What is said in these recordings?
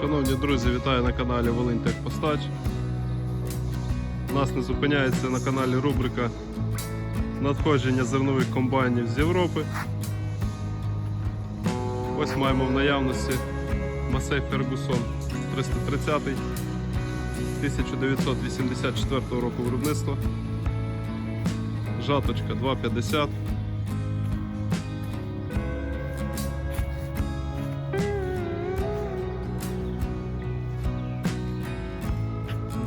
Шановні друзі, вітаю на каналі Волинь Техпостач. Нас не зупиняється на каналі рубрика надходження зернових комбайнів з Європи. Ось маємо в наявності Масей Фергусон 330 1984 року виробництва. Жаточка 250.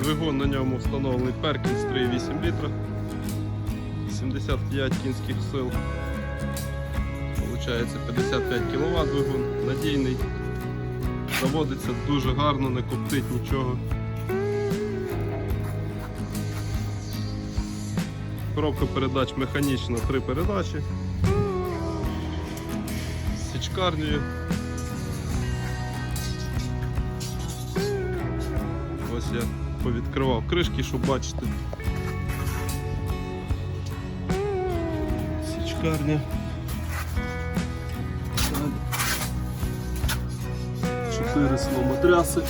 Двигун на ньому встановлений Perkins 3,8 літра, 75 кінських сил. Получається 55 кВт двигун, надійний, заводиться дуже гарно, не коптить нічого. Коробка передач механічна, три передачі. З. Ось я повідкривав кришки, щоб бачити. Січкарня. Чотири сломотряси.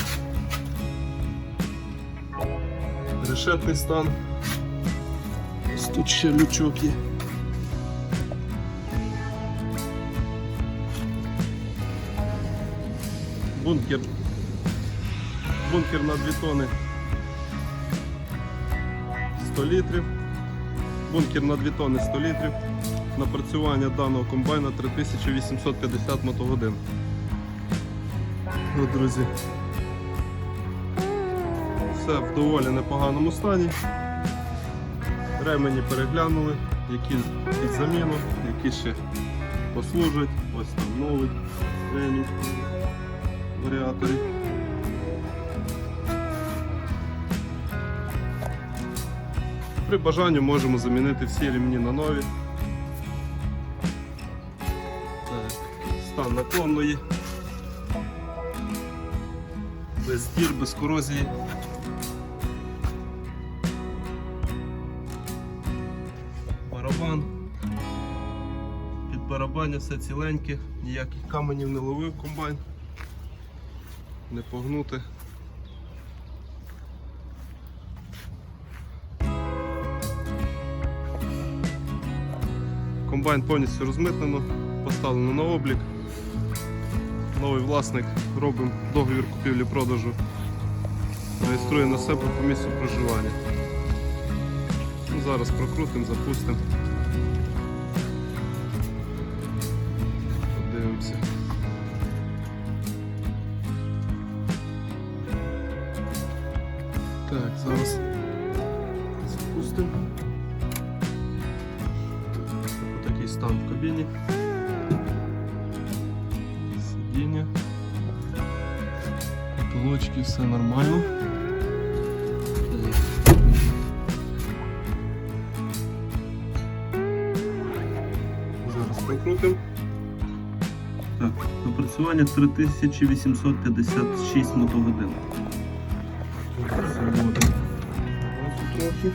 Решетний стан. Тут ще лючок є. Бункер. Бункер на 2 тони 100 літрів. Бункер на 2 тони 100 літрів. Напрацювання даного комбайна 3850 мотогодин. Ну, друзі. Все в доволі непоганому стані. Ремені переглянули, які під заміну, які ще послужать. Ось там новий ремінь в При бажанні можемо замінити всі ремні на нові. Так, стан наклонної. Без дір, без корозії. Барабан. Під барабаня все ціленьке, ніяких каменів не ловив комбайн. Не погнути. Комбайн повністю розмитнено, поставлено на облік. Новий власник робимо договір купівлі-продажу. Реєструє на себе по місцю проживання. Ну, зараз прокрутимо, запустимо. Подивимося. Так, зараз стан в кабіні. Сидіння. Потолочки, все нормально. Зараз прокрутимо. Так, напрацювання 3856 мотогодин. Трохи.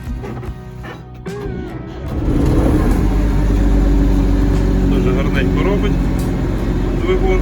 Дуже гарненько робить двигун.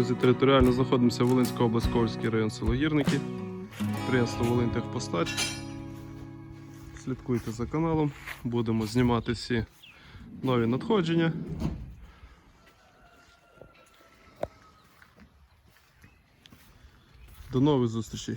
Друзі, територіально знаходимося Волинська область, Ковальський район село Гірники. Волин Техпостач. Слідкуйте за каналом, будемо знімати всі нові надходження. До нових зустрічей!